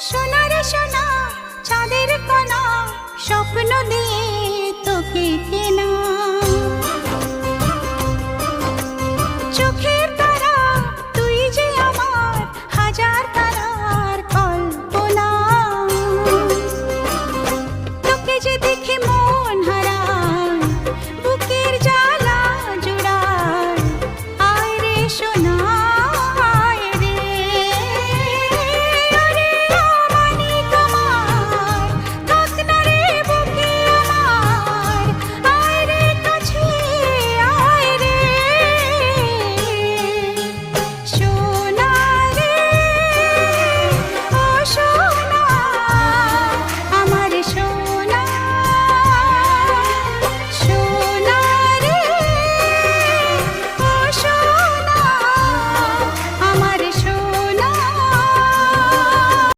সোনার সোনা, চাঁদের কণা, স্বপ্ন দিয়ে তোকে কেনা। চোখের তারা, তুই যে আমার হাজার তারার কল্পনা। তোকে যে